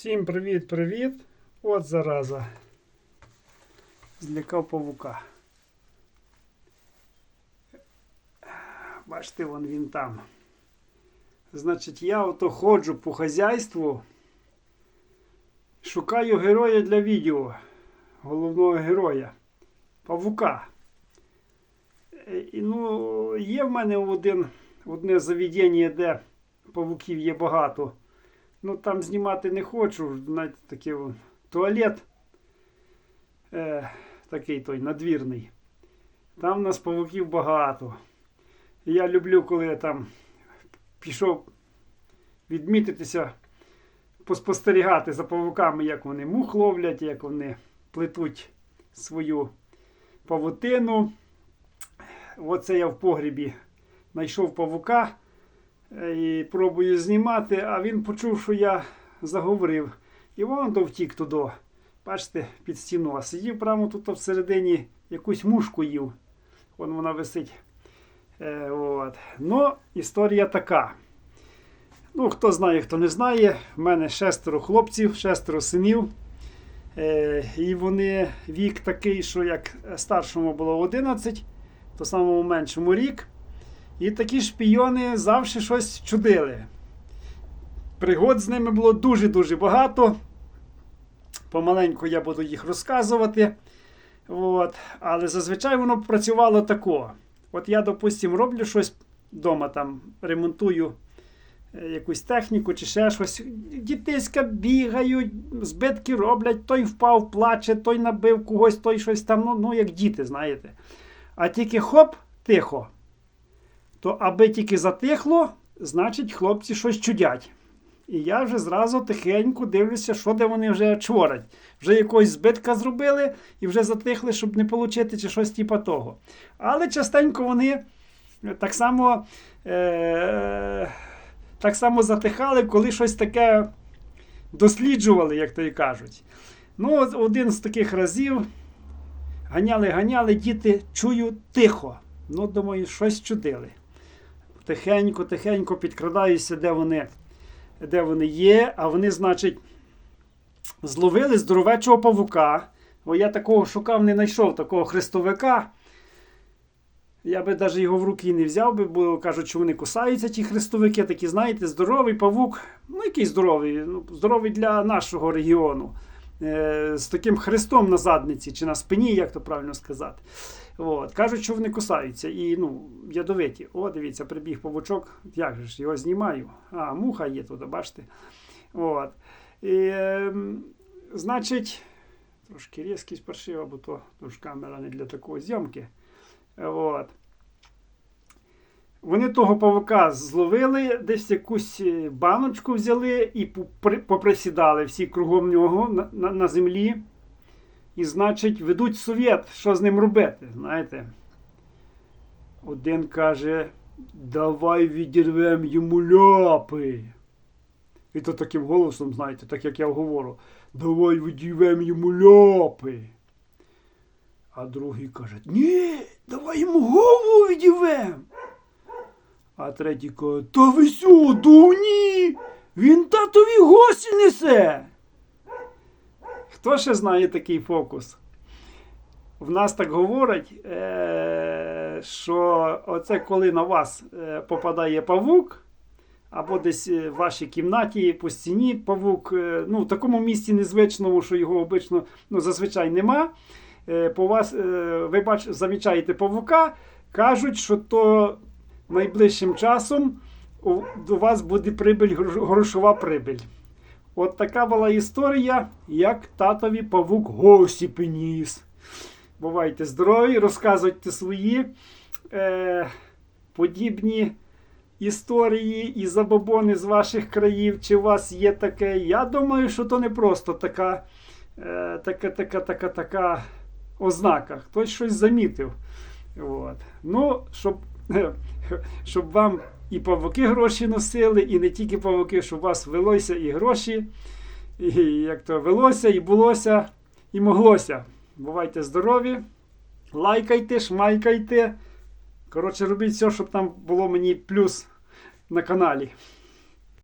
Всім привіт-привіт! От зараза. Злякав павука. Бачите, вон він там. Значить, я ото ходжу по хазяйству, шукаю героя для відео, головного героя. Павука. Е, І, ну, є в мене один, одне заведення, де павуків є багато. Ну там знімати не хочу. Знаєте, такий туалет е, такий той надвірний. Там у нас павуків багато. Я люблю, коли я там пішов відмітитися, поспостерігати за павуками, як вони мух ловлять, як вони плетуть свою павутину. Оце я в погрібі знайшов павука і пробую знімати, а він почув, що я заговорив. І вон то втік туди. Бачите, під стіну. А сидів прямо тут всередині якусь мушку їв. Вон вона висить. Е, от. Ну, історія така. Ну, хто знає, хто не знає. В мене шестеро хлопців, шестеро синів. Е, і вони вік такий, що як старшому було 11, то самому меншому рік. І такі шпійони завжди щось чудили. Пригод з ними було дуже-дуже багато. Помаленьку я буду їх розказувати. От. Але зазвичай воно працювало тако. От я, допустимо, роблю щось вдома, там, ремонтую е, якусь техніку чи ще щось. Дітиська бігають, збитки роблять, той впав, плаче, той набив когось, той щось там, ну, ну як діти, знаєте. А тільки хоп, тихо то аби тільки затихло, значить хлопці щось чудять. І я вже зразу тихенько дивлюся, що де вони вже чворять. Вже якогось збитка зробили і вже затихли, щоб не отримати чи щось типа того. Але частенько вони так само е- так само затихали, коли щось таке досліджували, як то і кажуть. Ну, один з таких разів ганяли-ганяли, діти чую тихо. Ну, думаю, щось чудили тихенько, тихенько підкрадаюся, де вони де вони є, а вони, значить, зловили здоровечого павука. Бо я такого шукав, не знайшов, такого хрестовика. Я би навіть його в руки не взяв, би, бо кажуть, що вони кусаються, ті хрестовики, такі, знаєте, здоровий павук. Ну, який здоровий, ну, здоровий для нашого регіону. Е, з таким хрестом на задниці чи на спині, як то правильно сказати. От. Кажуть, що вони кусаються і ну, ядовиті. О, дивіться, прибіг павучок, як же ж його знімаю. А, муха є туди, бачите. От. І, е, Значить, трошки різкість паршива, бо то, то ж камера не для такої зйомки. От. Вони того павука зловили, десь якусь е, баночку взяли і поприсідали всі кругом нього на, на, на землі. І, значить, ведуть совєт, що з ним робити. знаєте. Один каже, давай відірвемо йому ляпи. І то таким голосом, знаєте, так як я говорю, давай відірвемо йому ляпи. А другий каже, ні, давай йому голову відірвемо. А третій каже, та ви сю, дуні, він татові гості несе. Хто ще знає такий фокус? В нас так говорять, е, що оце коли на вас е, попадає павук, або десь в вашій кімнаті по стіні павук, е, ну в такому місці незвичному, що його обично ну, зазвичай нема. По вас, ви бач, замічаєте павука, кажуть, що то найближчим часом до вас буде прибиль, грошова прибиль. От така була історія, як татові павук гості приніс. Бувайте здорові, розказуйте свої е, подібні історії і забобони з ваших країв. Чи у вас є таке? Я думаю, що то не просто така, е, така, така, така, така ознака. Хтось щось замітив. От. Ну, щоб, щоб вам і павуки гроші носили, і не тільки павуки, щоб у вас велося і гроші, і як то велося, і булося, і моглося. Бувайте здорові, лайкайте, шмайкайте. Коротше, робіть все, щоб там було мені плюс на каналі.